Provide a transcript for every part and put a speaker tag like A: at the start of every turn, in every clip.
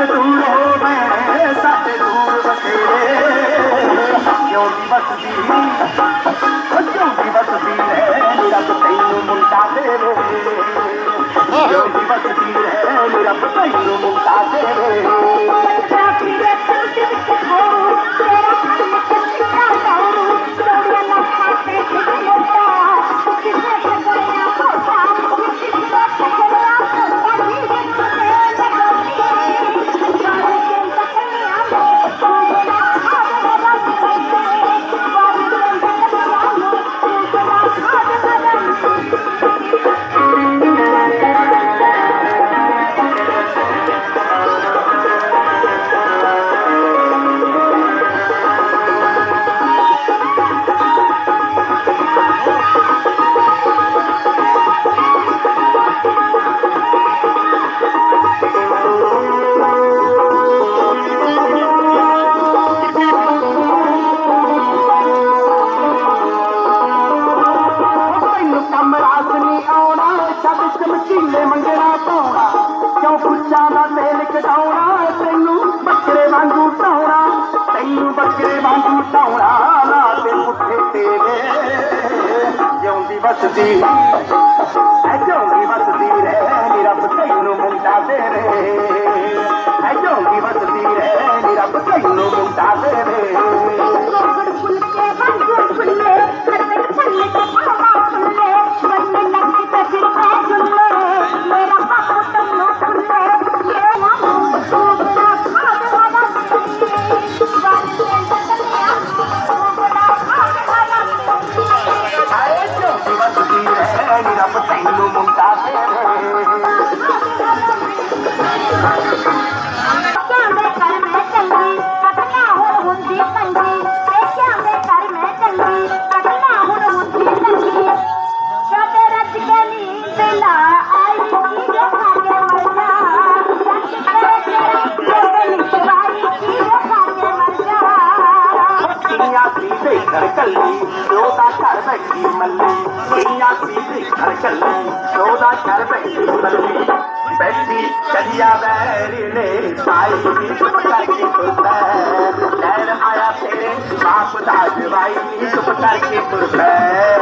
A: सत दिव दी दिवसीं मेरा पतलो मुल्टेव दी मेरा पतलो मुल्टे ਕੰਮ ਰਾਸ ਨਹੀਂ ਆਉਣਾ, ਛੱਡ ਚਮਕੀਲੇ ਮੰਗਣਾ ਪਾਉਣਾ। ਕਿਉਂ ਪੁੱਛਾਂ ਦਾ ਤੇਲ ਕਟਾਉਣਾ ਤੈਨੂੰ ਬੱਕਰੇ ਵਾਂਗੂ ਢਾਉਣਾ, ਤੈਨੂੰ ਬੱਕਰੇ ਵਾਂਗੂ ਢਾਉਣਾ ਨਾ ਤੇ ਪੁੱਠੇ ਤੇਰੇ ਜਿਉਂਦੀ ਵਸਦੀ। घर कल्ली रोजा घर बैठी मल्ली दुनिया सीधी घर कल्ली घर बैठी मल्ली बैठी करिया बैर ने पाई पकड़ के लहर आया तेरे बाप दाजवाई चुप करके पुरबैर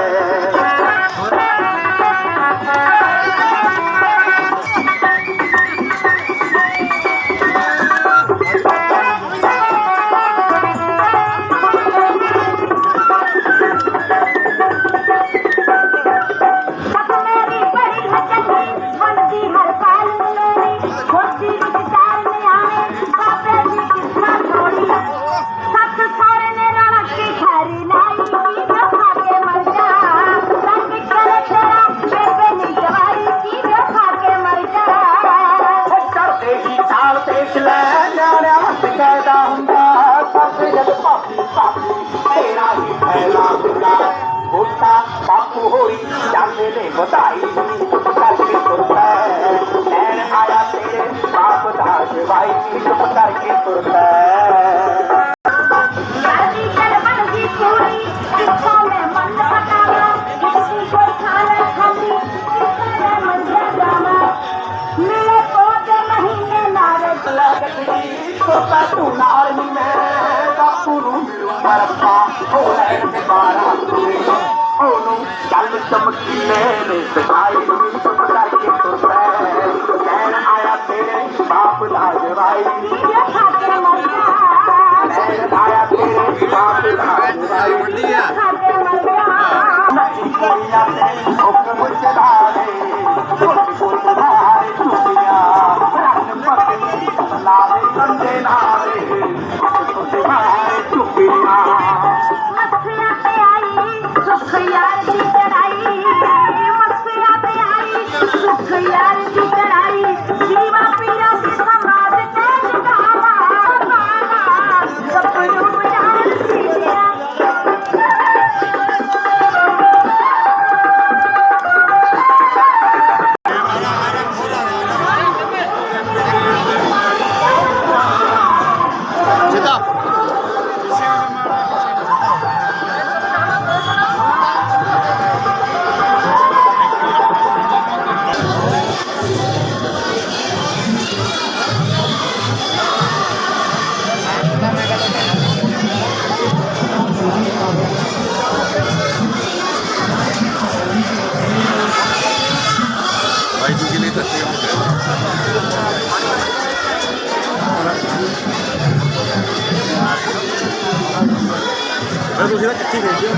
A: পাপি পাপি तेरा ही फैला हुआ भूलता बापू होई जाने ने बताई करके तुरता नैन आया तेरे बाप दास भाई करके तुरता बरपा होलैंड में बारा ओनु चल चमकीले ने सिखाई तुम चुप करके तो सैन आया तेरे बाप लाजवाई सैन आया तेरे बाप लाजवाई नची गलिया तेरी
B: ਤੁਸੀਂ ਤਾਂ ਕਿੱਥੇ ਗਏ ਸੀ